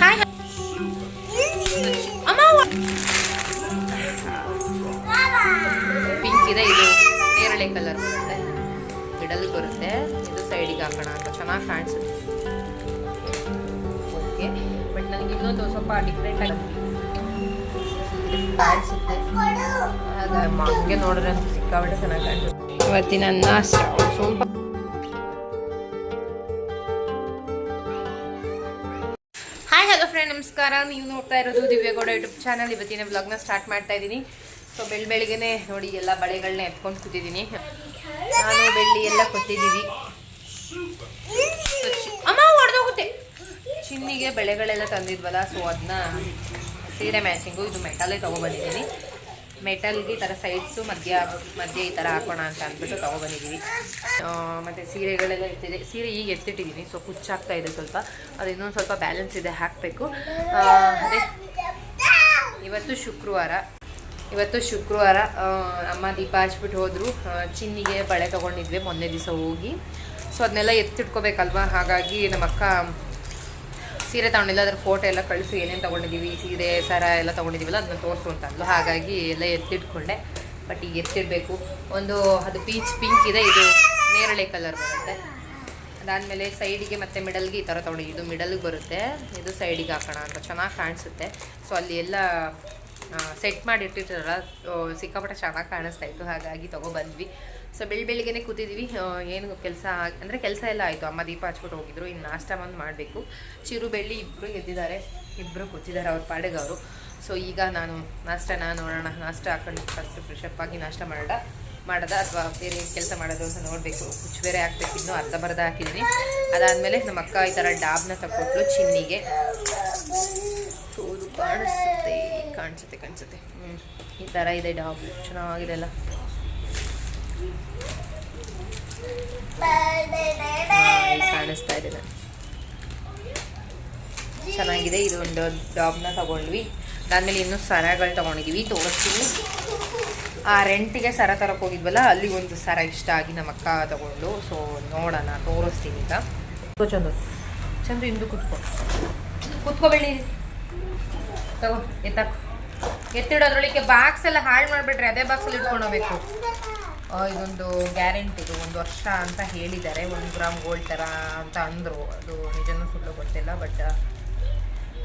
Hi ಅಮ್ಮ pink ಇದೆ ಇದು ನೇರಳೆ ಕಲರ್ ಬರುತ್ತೆ. ಮಿಡಲ್ ಬರುತ್ತೆ. ಇದು ಸೈಡಿಗೆ ಹಾಕೋಣ ಅಂತ ಚೆನ್ನಾಗಿ ಕಾಣಿಸುತ್ತೆ. ಓಕೆ ಬಟ್ ನನಗೆ ಇನ್ನೊಂದು ಸ್ವಲ್ಪ ಡಿಫ್ರೆಂಟ್ ಆಗಿ ಕಾಣಿಸುತ್ತೆ. ಹಾಗೆ ಹಂಗೆ ನೋಡಿದ್ರೆ ಸಿಕ್ಕಾಬಿಟ್ಟೆ ಚೆನ್ನಾಗಿ ಕಾಣಿಸುತ್ತೆ. ಇವತ್ತಿನ ನಾಷ್ಟ. ಸ್ವಲ್ಪ ನಮಸ್ಕಾರ. ನೀವು ನೋಡ್ತಾ ಇರೋದು ದಿವ್ಯಗೌಡ ಯೂಟ್ಯೂಬ್ ಚಾನಲ್ ಇವತ್ತಿನ ಬ್ಲಾಗ್ನ ಸ್ಟಾರ್ಟ್ ಮಾಡ್ತಾ ಇದ್ದೀನಿ. ಸೊ ಬೆಳ್ ಬೆಳಿಗ್ಗೆನೆ ನೋಡಿ ಎಲ್ಲ ಬಳೆಗಳನ್ನ ಎತ್ಕೊಂಡು ಕೂತಿದ್ದೀನಿ. ನಾನು ಬೆಳ್ಳಿ ಎಲ್ಲ ಕೊಟ್ಟಿದ್ದೀವಿ. ಅಮ್ಮ ಹೊಡೆದೋಗುತ್ತೆ ಚಿನ್ನಿಗೆ ಬೆಳೆಗಳೆಲ್ಲ ತಂದಿದ್ವಲ್ಲ ಸೊ ಅದನ್ನ ಸೀರೆ ಮ್ಯಾಚಿಂಗು ಇದು ಮೆಟಲ್ಲೇ ತೊಗೊಬಂದಿದ್ದೀನಿ. ಮೆಟಲ್ಗೆ ಈ ಥರ ಸೈಡ್ಸು ಮಧ್ಯ, ಮಧ್ಯೆ ಈ ಥರ ಹಾಕೋಣ ಅಂತ ಅಂದ್ಬಿಟ್ಟು ತೊಗೊಬಂದಿದ್ದೀವಿ ಮತ್ತು ಸೀರೆಗಳೆಲ್ಲ ಎತ್ತಿದೆ. ಸೀರೆ ಈಗ ಎತ್ತಿಟ್ಟಿದ್ದೀನಿ ಸೊ ಕುಚ್ಚಾಗ್ತಾ ಇದೆ ಸ್ವಲ್ಪ. ಅದು ಇನ್ನೊಂದು ಸ್ವಲ್ಪ ಬ್ಯಾಲೆನ್ಸ್ ಇದೆ, ಹಾಕಬೇಕು. ಅದೇ ಇವತ್ತು ಶುಕ್ರವಾರ. ಇವತ್ತು ಶುಕ್ರವಾರ ಅಮ್ಮ ದೀಪ ಹಚ್ಬಿಟ್ಟು ಹೋದರು. ಚಿನ್ನಿಗೆ ಬಳೆ ತೊಗೊಂಡಿದ್ವಿ, ಮೊನ್ನೆ ದಿವಸ ಹೋಗಿ. ಸೊ ಅದನ್ನೆಲ್ಲ ಎತ್ತಿಟ್ಕೋಬೇಕಲ್ವಾ? ಹಾಗಾಗಿ ನಮ್ಮ ಅಕ್ಕ ಸೀರೆ ತಗೊಂಡಿಲ್ಲ ಅದ್ರ ಫೋಟೋ ಎಲ್ಲ ಕಳಿಸು, ಏನೇನು ತೊಗೊಂಡಿದ್ದೀವಿ ಸೀರೆ, ಸರ ಎಲ್ಲ ತೊಗೊಂಡಿದ್ದೀವಲ್ಲ ಅದನ್ನ ತೋರಿಸು ಹಾಗಾಗಿ ಎಲ್ಲ ಎತ್ತಿಟ್ಕೊಂಡೆ. ಬಟ್ ಈಗ ಎತ್ತಿಡಬೇಕು ಒಂದು, ಅದು ಪೀಚ್ ಪಿಂಕ್ ಇದೆ, ಇದು ನೇರಳೆ ಕಲರ್ ಬರುತ್ತೆ. ಅದಾದಮೇಲೆ ಸೈಡಿಗೆ ಮತ್ತು ಮಿಡಲ್ಗೆ ಈ ಥರ ತೊಗೊಂಡು, ಇದು ಮಿಡಲ್ಗೆ ಬರುತ್ತೆ. ಇದು ಸೈಡಿಗೆ ಹಾಕೋಣ ಅಂತ ಚೆನ್ನಾಗಿ ಕಾಣಿಸುತ್ತೆ. ಸೊ ಅಲ್ಲಿ ಎಲ್ಲ ಸೆಟ್ ಮಾಡಿ ಇಟ್ಟಿರ್ತಾರಲ್ಲ ಸಿಕ್ಕಾಪಟ್ಟೆ ಚೆನ್ನಾಗಿ ಕಾಣಿಸ್ತಾ ಇತ್ತು. ಹಾಗಾಗಿ ತೊಗೊಬಂದ್ವಿ ಸೊ ಬೆಳ್ ಬೆಳಿಗ್ಗೆನೆ ಕೂತಿದ್ದೀವಿ ಏನು ಕೆಲಸ ಅಂದರೆ ಕೆಲಸ ಎಲ್ಲ ಆಯಿತು. ಅಮ್ಮ ದೀಪ ಹಚ್ಬಿಟ್ಟು ಹೋಗಿದ್ರು. ಇನ್ನು ನಾಷ್ಟ ಬಂದು ಮಾಡಬೇಕು. ಚಿರು ಬೆಳ್ಳಿ ಇಬ್ಬರು ಎದ್ದಿದ್ದಾರೆ ಇಬ್ಬರು ಕೂತಿದ್ದಾರೆ ಅವ್ರ ಪಾಡೆಗವರು. ಸೊ ಈಗ ನಾನು ನಾಷ್ಟನ ನೋಡೋಣ. ನಾಷ್ಟ ಹಾಕೊಂಡು ಫಸ್ಟ್ ಫ್ರೆಶ್ ಅಪ್ ಆಗಿ ನಾಷ್ಟ ಮಾಡೋಣ ಮಾಡೋದ ಅಥವಾ ಬೇರೆ ಕೆಲಸ ಮಾಡೋದು ಅಂತ ನೋಡಬೇಕು. ಕುಚ್ಚು ಬೇರೆ ಹಾಕ್ಬೇಕು. ಇನ್ನೂ ಅರ್ಧ ಬರ್ಧ ಹಾಕಿದ್ದೀನಿ. ಅದಾದಮೇಲೆ ನಮ್ಮ ಅಕ್ಕ ಈ ಥರ ಡಾಬ್ನ ತಗೊಟ್ಲು ಚಿನ್ನಿಗೆ ಕಾಣಿಸುತ್ತೆ ಕಾಣಿಸುತ್ತೆ ಕಾಣಿಸುತ್ತೆ. ಹ್ಞೂ ಈ ಥರ ಇದೆ ಡಾಬ್. ಚೆನ್ನಾಗಿದೆ ಅಲ್ಲ. ಕಾಣಿಸ್ತಾ ಇದೆ. ಚೆನ್ನಾಗಿದೆ. ಇದು ಒಂದು ಡಾಬ್ನ ತಗೊಂಡ್ವಿ. ಅದಾದ್ಮೇಲೆ ಇನ್ನೂ ಸರಗಳು ತಗೊಂಡಿದ್ದೀವಿ ತೋರಿಸ್ತೀವಿ ಆ ರೆಂಟಿಗೆ ಸರ ತರಕ್ಕೆ ಹೋಗಿದ್ವಲ್ಲ ಅಲ್ಲಿ ಒಂದು ಸರ ಇಷ್ಟ ಆಗಿ ನಮ್ಮ ಅಕ್ಕ ತಗೊಂಡು ಸೊ ನೋಡೋಣ ತೋರಿಸ್ತೀನಿ ಈಗ. ಚಂದು. ಚಂದು ಇಂದು ಕುತ್ಕೋ. ಕುತ್ಕೋಬೇಡಿ ತಗೋ ಎತ್ತ ಎತ್ತಿಡೋದ್ರೊಳಗೆ ಬಾಕ್ಸ್ ಎಲ್ಲ ಹಾಳು ಮಾಡಿಬಿಟ್ರೆ ಅದೇ ಬಾಕ್ಸಲ್ಲಿ ಇಟ್ಕೊಂಡು ಹೋಗ್ಬೇಕು. ಆ, ಇದೊಂದು ಗ್ಯಾರಂಟಿ, ಇದು ಒಂದು ವರ್ಷ ಅಂತ ಹೇಳಿದ್ದಾರೆ. ಒಂದು ಗ್ರಾಮ್ ಗೋಲ್ಡ್ ಥರ ಅಂತ ಅಂದರು. ಅದು ನಿಜನೂ ಸುಳ್ಳು ಗೊತ್ತಿಲ್ಲ ಬಟ್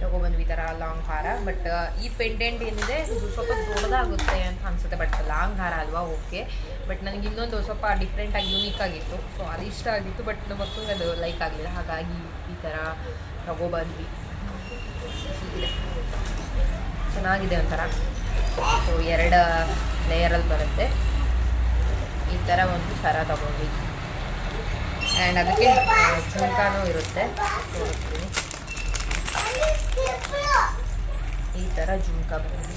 ತಗೊಬಂದ್ವಿ ಈ ಥರ ಲಾಂಗ್ ಹಾರ ಬಟ್ ಈ ಪೆಂಡೆಂಟ್ ಏನಿದೆ, ಇದು ಸ್ವಲ್ಪ ದೊಡ್ಡದಾಗುತ್ತೆ ಅಂತ ಅನಿಸುತ್ತೆ ಬಟ್ ಲಾಂಗ್ ಹಾರ ಅಲ್ವಾ? ಓಕೆ ಬಟ್ ನನಗೆ ಇನ್ನೊಂದು ಸ್ವಲ್ಪ ಡಿಫ್ರೆಂಟಾಗಿ ಯೂನಿಕ್ ಆಗಿತ್ತು. ಸೊ ಅದು ಇಷ್ಟ ಆಗಿತ್ತು ಬಟ್ ನಮ್ಮ ಮಕ್ಕಳಿಗೆ ಅದು ಲೈಕ್ ಆಗಲಿಲ್ಲ. ಹಾಗಾಗಿ ಈ ಥರ ತಗೊಬಂದ್ವಿ. ಚೆನ್ನಾಗಿದೆ ಒಂಥರ. ಸೊ ಎರಡು ಲೇಯರಲ್ಲಿ ಬರುತ್ತೆ. ಈ ಥರ ಒಂದು ಸರ ತಗೊಂಡ್ವಿ ಆ್ಯಂಡ್ ಅದಕ್ಕೆ ಜುಮ್ಕಾನೂ ಇರುತ್ತೆ. ತೋರಿಸ್ತೀನಿ. ಈ ಥರ ಜುಮ್ಕಾ ಬರುತ್ತೆ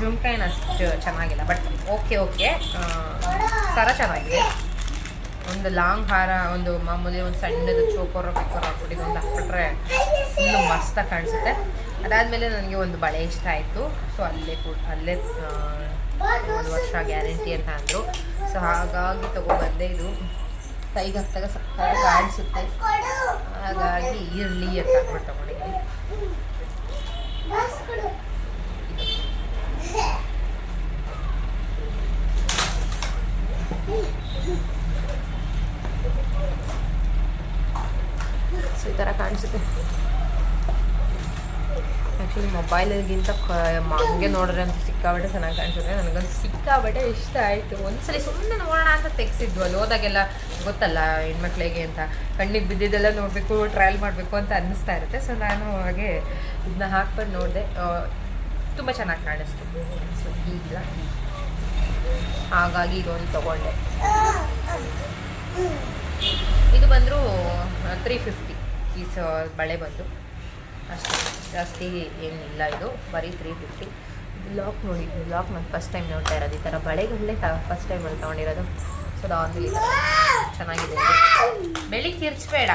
ಜುಮ್ಕಾ ಏನು ಅಷ್ಟು ಚೆನ್ನಾಗಿಲ್ಲ ಬಟ್ ಓಕೆ ಓಕೆ ಸರ ಚೆನ್ನಾಗಿದೆ. ಒಂದು ಲಾಂಗ್ ಹಾರ, ಒಂದು ಮಾಮೂಲಿ ಒಂದು ಸಣ್ಣದು ಚೋಕೋರ ಪಿಕೋರ ಹಾಕ್ಬಿಟ್ಟು ಒಂದು ಹಾಕ್ಬಿಟ್ರೆ ಇನ್ನು ಮಸ್ತಾಗಿ ಕಾಣಿಸುತ್ತೆ. ಅದಾದಮೇಲೆ ನನಗೆ ಒಂದು ಬಳೆ ಇಷ್ಟ ಆಯಿತು. ಸೊ ಅಲ್ಲೇ ಕೂಡ ಅಲ್ಲೇ ಒಂದು ವರ್ಷ ಗ್ಯಾರಂಟಿ ಅಂತ ಅಂದರು. ಸೊ ಹಾಗಾಗಿ ತೊಗೊಬಂದೆ. ಇದು ಕೈಗೆ ಹತ್ತಾಗ ಸಕ್ಕರೆ ಕಾಣಿಸುತ್ತೆ. ಹಾಗಾಗಿ ಇರಲಿ ಅಂತ ಅಂದ್ಬಿಟ್ಟು ತೊಗೊಂಡಿದ್ವಿ. ಸೊ ಈ ಥರ ಕಾಣಿಸುತ್ತೆ. ಆ್ಯಕ್ಚುಲಿ ಮೊಬೈಲಿಗಿಂತ ಹಂಗೆ ನೋಡಿದ್ರೆ ಅಂತ ಸಿಕ್ಕಾಬಟ್ಟೆ ಚೆನ್ನಾಗಿ ಕಾಣಿಸುತ್ತೆ. ನನಗಂತೂ ಸಿಕ್ಕಾಬಟ್ಟೆ ಇಷ್ಟ ಆಯಿತು. ಒಂದ್ಸಲಿ ಸುಮ್ಮನೆ ನೋಡೋಣ ಅಂತ ತೆಗ್ಸಿದ್ವು. ಅಲ್ಲಿ ಹೋದಾಗೆಲ್ಲ ಗೊತ್ತಲ್ಲ, ಹೆಣ್ಮಕ್ಳಿಗೆ ಅಂತ. ಕಣ್ಣಿಗೆ ಬಿದ್ದಿದ್ದೆಲ್ಲ ನೋಡಬೇಕು ಟ್ರಯಲ್ ಮಾಡಬೇಕು ಅಂತ ಅನ್ನಿಸ್ತಾ ಇರುತ್ತೆ. ಸೊ ನಾನು ಹಾಗೆ ಇದನ್ನ ಹಾಕ್ಕೊಂಡು ನೋಡಿದೆ. ತುಂಬ ಚೆನ್ನಾಗಿ ಕಾಣಿಸ್ತು. ಸೊ ಈಗ ಹಾಗಾಗಿ ಇದೊಂದು ತೊಗೊಂಡೆ. ಇದು ಬಂದರೂ ತ್ರೀ ಫಿಫ್ಟಿ ಈ ಬಳೆ ಬಂದು. ಅಷ್ಟೇ. ಜಾಸ್ತಿ ಏನಿಲ್ಲ ಇದು. ಬರೀ ತ್ರೀ ಫಿಫ್ಟಿ ಬ್ಲಾಕ್ ನೋಡಿ ಬ್ಲಾಕ್ ನಾನು ಫಸ್ಟ್ ಟೈಮ್ ನೋಡ್ತಾ ಇರೋದು. ಈ ಥರ ಬಳೆಗಳನ್ನೇ ಫಸ್ಟ್ ಟೈಮ್ ಅಲ್ಲಿ ತೊಗೊಂಡಿರೋದು. ಸೊ ಅದು ಚೆನ್ನಾಗಿದೆ. ಬೆಳಿಗ್ಗೆ ಕಿರ್ಚ್ಬೇಡ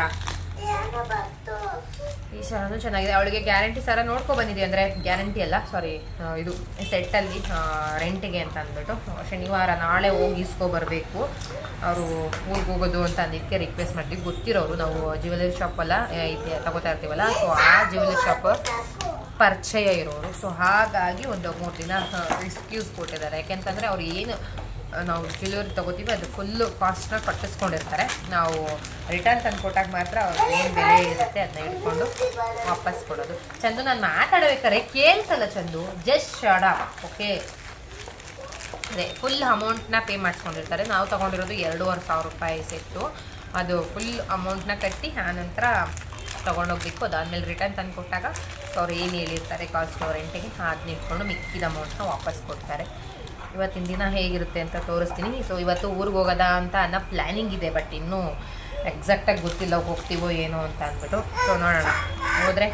ಈ ಸರನು ಚೆನ್ನಾಗಿದೆ. ಅವಳಿಗೆ ಗ್ಯಾರಂಟಿ ಸರ ನೋಡ್ಕೊ ಬಂದಿದೆ ಅಂದರೆ ಗ್ಯಾರಂಟಿ ಅಲ್ಲ ಸಾರಿ ಇದು ಸೆಟ್ಟಲ್ಲಿ ರೆಂಟಿಗೆ ಅಂತ ಅಂದ್ಬಿಟ್ಟು. ಶನಿವಾರ ನಾಳೆ ಹೋಗಿ ಇಸ್ಕೋ ಬರಬೇಕು. ಅವರು ಊರಿಗೆ ಹೋಗೋದು ಅಂತ ಅಂದಿದ್ದಕ್ಕೆ ರಿಕ್ವೆಸ್ಟ್ ಮಾಡಿದ್ವಿ. ಗೊತ್ತಿರೋರು, ನಾವು ಜ್ಯುವೆಲರಿ ಶಾಪಲ್ಲ ಇದೆ, ತಗೋತಾ ಇರ್ತೀವಲ್ಲ ಸೊ ಆ ಜ್ಯುವೆಲರಿ ಶಾಪ್ ಪರಿಚಯ ಇರೋರು. ಸೊ ಹಾಗಾಗಿ ಒಂದು ಮೂರು ದಿನ ಎಕ್ಸ್ಕ್ಯೂಸ್ ಕೊಟ್ಟಿದ್ದಾರೆ. ಯಾಕೆಂತಂದರೆ ಅವ್ರು ಏನು ನಾವು ಡೆಲಿವರಿ ತೊಗೋತೀವಿ. ಅದು ಫುಲ್ಲು ಕಾಸ್ಟ್ನ ಕಟ್ಟಿಸ್ಕೊಂಡಿರ್ತಾರೆ. ನಾವು ರಿಟರ್ನ್ ತಂದು ಕೊಟ್ಟಾಗ ಮಾತ್ರ ಅವ್ರು ಏನು ಬೆಲೆ ಇರುತ್ತೆ ಅದನ್ನ ಇಟ್ಕೊಂಡು ವಾಪಸ್ ಕೊಡೋದು. ಚಂದು, ನಾನು ಮಾತಾಡಬೇಕಾದ್ರೆ ಕೇಳಿಸಲ್ಲ ಚಂದು. ಜಸ್ಟ್ ಶಡ ಓಕೆ ಅದೇ ಫುಲ್ ಅಮೌಂಟ್ನ ಪೇ ಮಾಡಿಸ್ಕೊಂಡಿರ್ತಾರೆ. ನಾವು ತೊಗೊಂಡಿರೋದು ಎರಡೂವರೆ ಸಾವಿರ ರೂಪಾಯಿ ಸೆಟ್ಟು ಅದು ಫುಲ್ ಅಮೌಂಟ್ನ ಕಟ್ಟಿ ಆನಂತರ ತೊಗೊಂಡೋಗ್ಬೇಕು. ಅದಾದಮೇಲೆ ರಿಟರ್ನ್ ತಂದು ಕೊಟ್ಟಾಗ ಅವ್ರು ಏನು ಹೇಳಿರ್ತಾರೆ ಕಾಸ್ಟ್ ರೆಂಟಿಗೆ ಅದನ್ನ ಇಟ್ಕೊಂಡು ಮಿಕ್ಕಿದ ಅಮೌಂಟ್ನ ವಾಪಸ್ ಕೊಡ್ತಾರೆ. ಇವತ್ತಿನ ದಿನ ಹೇಗಿರುತ್ತೆ ಅಂತ ತೋರಿಸ್ತೀನಿ. ಸೊ ಇವತ್ತು ಊರಿಗೆ ಹೋಗೋದ ಅಂತ ಅನ್ನೋ ಪ್ಲ್ಯಾನಿಂಗ್ ಇದೆ ಬಟ್ ಇನ್ನೂ ಎಕ್ಸಾಕ್ಟಾಗಿ ಗೊತ್ತಿಲ್ಲ ಹೋಗ್ತೀವೋ ಏನೋ ಅಂತ ಅಂದ್ಬಿಟ್ಟು. ಸೊ ನೋಡೋಣ. ಹೋದರೆ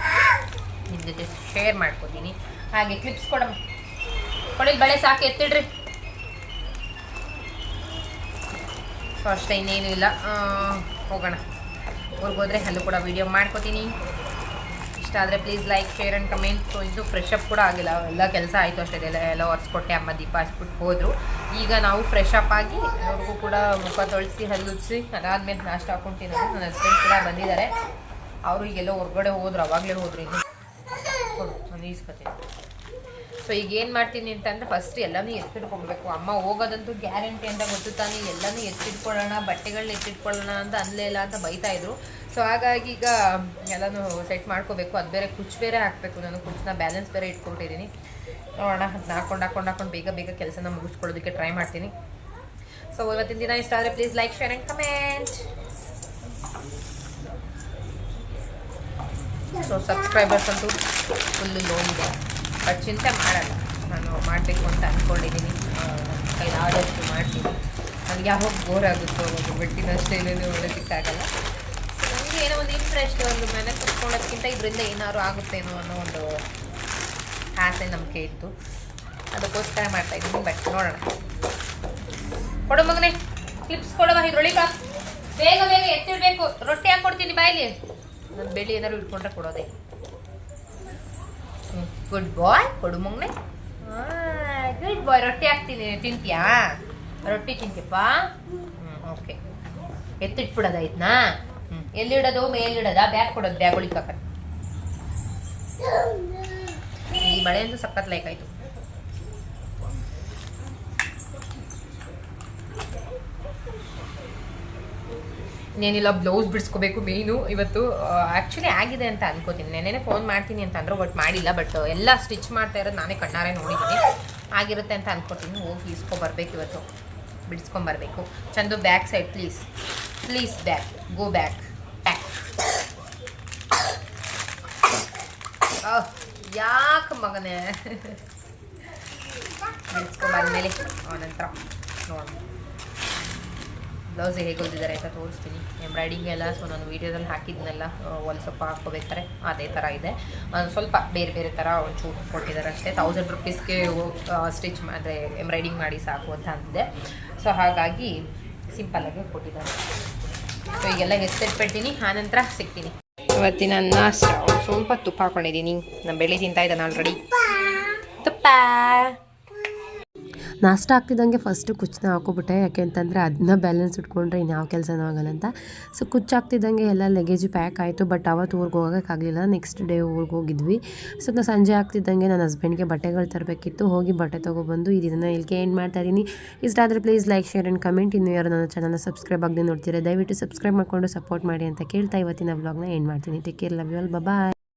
ನಿಮ್ಮ ಜೊತೆ ಶೇರ್ ಮಾಡ್ಕೊತೀನಿ. ಹಾಗೆ ಕ್ಲಿಪ್ಸ್ ಕೊಡಮ್ಮ. ಕೊಡಿಲ್ ಬಳೆ ಸಾಕು, ಎತ್ತಿಡ್ರಿ. ಸೊ ಅಷ್ಟೇ ಇನ್ನೇನು ಇಲ್ಲ. ಹೋಗೋಣ. ಊರಿಗೆ ಹೋದರೆ ಅಲ್ಲೂ ಕೂಡ ವೀಡಿಯೋ ಮಾಡ್ಕೋತೀನಿ. ಇಷ್ಟ ಆದರೆ please like share and comment so ಇದು ಫ್ರೆಶ್ ಅಪ್ ಕೂಡ ಆಗಿಲ್ಲ. ಎಲ್ಲ ಕೆಲಸ ಆಯಿತು ಅಷ್ಟೇ. ಎಲ್ಲ ಎಲ್ಲ ಒರೆಸ್ಕೊಟ್ಟೆ ಅಮ್ಮ ದೀಪ ಹಚ್ಬಿಟ್ಟು ಹೋದರು. ಈಗ ನಾವು ಫ್ರೆಶ್ ಅಪ್ ಆಗಿ ಅವ್ರಿಗೂ ಕೂಡ ಮುಖ ತೊಳಸಿ ಹಲ್ಲುಸಿ ಅದಾದ್ಮೇಲೆ ನಾಷ್ಟ ಹಾಕ್ಕೊಂತೀನಿ ನನ್ನ ಹಸ್ಬೆಂಡ್ ಕೂಡ ಬಂದಿದ್ದಾರೆ. ಅವರು ಈಗೆಲ್ಲ ಹೊರಗಡೆ ಹೋದ್ರು, ಅವಾಗಲೇ ಹೋದ್ರು ನಾನು ಈಸ್ಕೊತೀನಿ. ಸೊ ಈಗ ಏನು ಮಾಡ್ತೀನಿ ಅಂತಂದರೆ ಫಸ್ಟ್ ಎಲ್ಲನೂ ಎತ್ತಿಟ್ಕೊಳ್ಬೇಕು ಅಮ್ಮ ಹೋಗೋದಂತೂ ಗ್ಯಾರಂಟಿ ಅಂತ ಗೊತ್ತು ತಾನೇ. ಎಲ್ಲನೂ ಎತ್ತಿಟ್ಕೊಳ್ಳೋಣ ಬಟ್ಟೆಗಳನ್ನ ಎತ್ತಿಟ್ಕೊಳ್ಳೋಣ ಅಂತ ಅನ್ಲೇ ಇಲ್ಲ ಅಂತ ಬೈತಾ ಇದ್ರು. ಸೊ ಹಾಗಾಗಿ ಈಗ, ಎಲ್ಲನೂ ಸೆಟ್ ಮಾಡ್ಕೋಬೇಕು. ಅದು ಬೇರೆ ಕುಚ್ ಬೇರೆ ಹಾಕಬೇಕು. ನಾನು ಕುಚ್ಚನ್ನ ಬ್ಯಾಲೆನ್ಸ್ ಬೇರೆ ಇಟ್ಕೊಂಡಿದ್ದೀನಿ ನೋಡೋಣ ಅದನ್ನ ಹಾಕೊಂಡು ಹಾಕೊಂಡು ಹಾಕೊಂಡು ಬೇಗ ಬೇಗ ಕೆಲಸನ ಮುಗಿಸ್ಕೊಳ್ಳೋದಕ್ಕೆ ಟ್ರೈ ಮಾಡ್ತೀನಿ. ಸೊ ಇವತ್ತಿನ ದಿನ ಇಷ್ಟ ಆದರೆ please like share and comment so subscribers ಅಂತೂ ಫುಲ್ಲು ಲೋನ್ ಇದೆ. ಬಟ್ ಚಿಂತೆ ಮಾಡಲ್ಲ. ನಾನು ಮಾಡಬೇಕು ಅಂತ ಅಂದ್ಕೊಂಡಿದ್ದೀನಿ ಕೈಲಾದಷ್ಟು ಮಾಡ್ತೀನಿ. ನನಗೆ ಯಾವಾಗ ಬೋರ್ ಆಗುತ್ತೋ ಒಂದು ಬಿಟ್ಟಿನಷ್ಟೇ ಸೊ ನನಗೆ ಏನೋ ಒಂದು ಇಂಟ್ರೆಸ್ಟ್ ಒಂದು ಮನೆ ಕುತ್ಕೊಳ್ಳೋದಕ್ಕಿಂತ ಇದರಿಂದ ಏನಾದ್ರು ಆಗುತ್ತೇನೋ ಅನ್ನೋ ಒಂದು ಆಸೆ ನಂಬಿಕೆ ಇತ್ತು. ಅದಕ್ಕೋಸ್ಕರ ಮಾಡ್ತಾ ಇದ್ದೀನಿ ಬಟ್ ನೋಡೋಣ. ಕೊಡು ಮಗನೇ ಕ್ಲಿಪ್ಸ್ ಕೊಡುವ ಇದ್ರೊಳಿಗ ಬೇಗ ಬೇಗ ಎತ್ತಿಡ್ಬೇಕು. ರೊಟ್ಟಿ ಹಾಕ್ಕೊಡ್ತೀನಿ ಬಾಯ್ಲಿ. ನನ್ನ ಬೆಳಿ ಏನಾದ್ರು ಇಟ್ಕೊಂಡ್ರೆ ಕೊಡೋದೆ. ಗುಡ್ ಬಾಯ್ ಕೊಡು ಮಗನೆ. ಗುಡ್ ಬಾಯ್ ರೊಟ್ಟಿ ಹಾಕ್ತೀನಿ. ತಿಂತೀಯಾ? ರೊಟ್ಟಿ ತಿಂತೀಯಪ್ಪ? ಹ್ಞೂ ಓಕೆ ಎತ್ತಿಟ್ಬಿಡೋದಾಯ್ತನಾ? ಎಲ್ಲಿಡೋದು, ಮೇಲಿಡೋದ? ಬ್ಯಾಗ್ ಕೊಡೋದು, ಬ್ಯಾಗ್ ಉಳಿಕಾಕ ಈ ಬಳೆಯಿಂದ ಸಖತ್ ಲೈಕ್ ಆಯ್ತು. ಇನ್ನೇನಿಲ್ಲ ಬ್ಲೌಸ್ ಬಿಡಿಸ್ಕೋಬೇಕು ಮೇಯ್ನು ಇವತ್ತು ಆ್ಯಕ್ಚುಲಿ ಆಗಿದೆ ಅಂತ ಅನ್ಕೋತೀನಿ. ನೆನ್ನೆ ಫೋನ್ ಮಾಡ್ತೀನಿ ಅಂತ ಅಂದ್ರೆ ಬಟ್ ಮಾಡಿಲ್ಲ. ಬಟ್ ಎಲ್ಲ ಸ್ಟಿಚ್ ಮಾಡ್ತಾ ಇರೋದು ನಾನೇ ಕಣ್ಣಾರೆ ನೋಡಿದ್ದೀನಿ. ಆಗಿರುತ್ತೆ ಅಂತ ಅನ್ಕೋತೀನಿ. ಹೋಗಿ ಇಸ್ಕೊಬರ್ಬೇಕು ಇವತ್ತು. ಬಿಡಿಸ್ಕೊಂಬರ್ಬೇಕು. Chandu back side please please back go back ಯಾಕೆ ಮಗನೇ? ಬಂದ್ಮೇಲೆ ನಂತರ. ನೋಡಿ. ಬ್ಲೌಸ್ ಹೇಗೆ ಹೊಲಿದಿದ್ದಾರೆ ಅಂತ ತೋರಿಸ್ತೀನಿ. ಎಂಬ್ರಾಯ್ಡಿಂಗ್ ಎಲ್ಲ ಸೊ ನಾನು ವೀಡಿಯೋದಲ್ಲಿ ಹಾಕಿದ್ನೆಲ್ಲ ಸ್ವಲ್ಪ ಹಾಕ್ಕೋಬೇಕಾರೆ ಅದೇ ಥರ ಇದೆ. ಒಂದು ಸ್ವಲ್ಪ ಬೇರೆ ಬೇರೆ ಥರ ಚೂಟ್ ಕೊಟ್ಟಿದ್ದಾರೆ ಅಷ್ಟೇ. ತೌಸಂಡ್ ರುಪೀಸ್ಗೆ ಸ್ಟಿಚ್ ಅಂದರೆ ಎಂಬ್ರಾಯ್ಡಿಂಗ್ ಮಾಡಿ ಸಾಕು ಅಂತ ಅಂದಿದೆ ಸೊ ಹಾಗಾಗಿ ಸಿಂಪಲ್ಲಾಗಿ ಕೊಟ್ಟಿದ್ದಾರೆ. ಸೊ ಈಗೆಲ್ಲ ಎತ್ತಿಟ್ಬಿಡ್ತೀನಿ ಆನಂತರ ಸಿಗ್ತೀನಿ. ಇವತ್ತಿನ ನಾಷ್ಟ. ಸ್ವಲ್ಪ ತುಪ್ಪ ಹಾಕೊಂಡಿದ್ದೀನಿ. ನಾನು ಬೆಳೆ ತಿಂತಾ ಇದ್ದಾನೆ ಆಲ್ರೆಡಿ ತುಪ್ಪ. ನಾಷ್ಟ ಆಗ್ತಿದ್ದಂಗೆ ಫಸ್ಟು ಕುಚ್ಚನ್ನ ಹಾಕೋಬಿಟ್ಟೆ ಯಾಕೆ ಅಂತಂದರೆ ಅದನ್ನ ಬ್ಯಾಲೆನ್ಸ್ ಇಟ್ಕೊಂಡ್ರೆ ಇನ್ಯಾವ ಕೆಲಸನೂ ಆಗಲ್ಲ ಅಂತ. ಸೊ ಕುಚ್ಚು ಆಗ್ತಿದ್ದಂಗೆ ಎಲ್ಲ ಲಗೇಜ್ ಪ್ಯಾಕ್ ಆಯಿತು ಬಟ್ ಅವತ್ತು ಊರಿಗೆ ಹೋಗೋಕ್ಕಾಗಲಿಲ್ಲ ನೆಕ್ಸ್ಟ್ ಡೇ ಊರಿಗೆ ಹೋಗಿದ್ವಿ. ಸೊ ನಾ ಸಂಜೆ ಆಗ್ತಿದ್ದಂಗೆ ನನ್ನ ಹಸ್ಬೆಂಡ್ಗೆ ಬಟ್ಟೆಗಳು ತರಬೇಕಿತ್ತು. ಹೋಗಿ ಬಟ್ಟೆ ತೊಗೊಬಂದು ಇದನ್ನು ದಿನ ಇಲ್ಲಿಗೆ ಏನು ಮಾಡ್ತಾ ಇದ್ದೀನಿ. ಇಷ್ಟ ಆದರೆ please like share and comment ಇನ್ನು ಯಾರು ನನ್ನ ಚಾನಲ್ನ ಸಬ್ಸ್ಕ್ರೈಬ್ ಆಗದೆ ನೋಡ್ತೀರಾ, ದಯವಿಟ್ಟು ಸಬ್ಸ್ಕ್ರೈಬ್ ಮಾಡಿಕೊಂಡು ಸಪೋರ್ಟ್ ಮಾಡಿ ಅಂತ ಕೇಳ್ತಾ ಇವತ್ತಿನ ವ್ಲಾಗ್ನ ಏನು ಮಾಡ್ತೀನಿ. Take care love you all bye